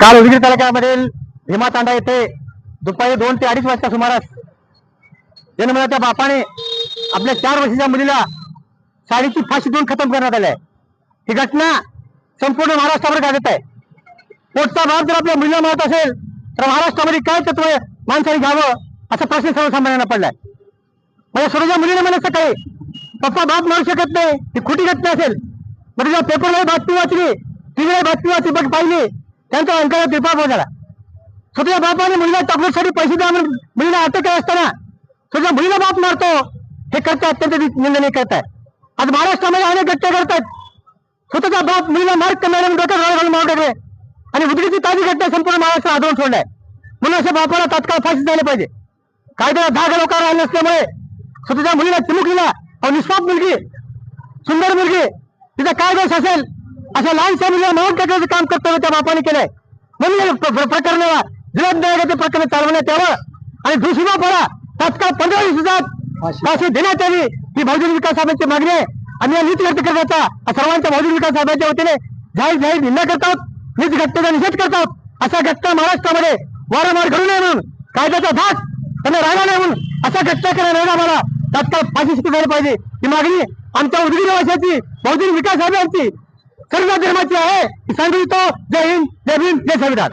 काल उदगीर तालुक्यामधील भीमातांडा येथे दुपारी दोन ते अडीच वाजता सुमारास जन्मदाच्या बापाने आपल्या चार वर्षाच्या मुलीला साडीची फाशी देऊन खतम करण्यात आली आहे. ही घटना संपूर्ण महाराष्ट्रावर गाजत आहे. पोटचा भाग जर आपल्या मुलीला मारत असेल तर महाराष्ट्रामध्ये काय तत्व माणसाने घ्यावं? असा प्रश्न सर्वसामान्यांना पडलाय. माझ्या स्वतःच्या मुलीने मला सकाळी पप्पा बाप मारू शकत नाही. ही खोटी घटना असेल. म्हणजे तुझ्या पेपरमध्ये बातमी वाचली टीव्हीला बातमी वाचली बघ पाहिली त्यांचा अंकाला त्रिपाप झाला. स्वतःच्या बापाने मुलीला चॉकलेटसाठी पैसे द्या म्हणून मुलीला अटक केला असताना स्वतःच्या मुलीला बाप मारतो. हे करता अत्यंत निंदनीय करताय आज महाराष्ट्रामध्ये अनेक घटना करतात स्वतःचा बाप मुलीला मार्क करणारे डोक्यात राळ टाकले. आणि उदगीची ताजी घटना संपूर्ण महाराष्ट्र आदळून सोडलाय म्हणून अशा बापाला तात्काळ फाशी द्यायला पाहिजे. कायद्याला धागा लोकांना राहिले नसल्यामुळे स्वतःच्या मुलीला चिमुकलीला निष्पाप मुलगी सुंदर मुलगी तिचा काय दोष असेल? अशा लहानशा मुलीला मारून टाकण्याचं काम कर्तव्य त्या बापाने केलंय. म्हणून या प्र- प्र- प्रकरणाला जिल्हा न्यायालयाचे प्रकरण चालवण्यात यावं आणि दुसरा पडा तात्काळ पंधरा दिवसात फाशी देण्यात यावी ही बहुजन विकास सभेची मागणी आहे. आम्ही या नीती व्यक्त करण्याचा सर्वांच्या बहुजन विकास सभेच्या वतीने जाहीर जाहीर निंदा करतात नीत घटनेचा निषेध करतात. अशा घटना महाराष्ट्रामध्ये वारंवार घडू नये म्हणून कायद्याचा धाक त्यांना राहिला नाही म्हणून अशा घटना करणाऱ्या आम्हाला. तात्काळ फाशी शिकू झाली पाहिजे. ही मागणी आमच्या उदगीर वाशाची बहुजन विकास सभेची सर्व धर्माची आहे. ही सांगू इच्छितो. जय हिंद जय भीम जय संविधान.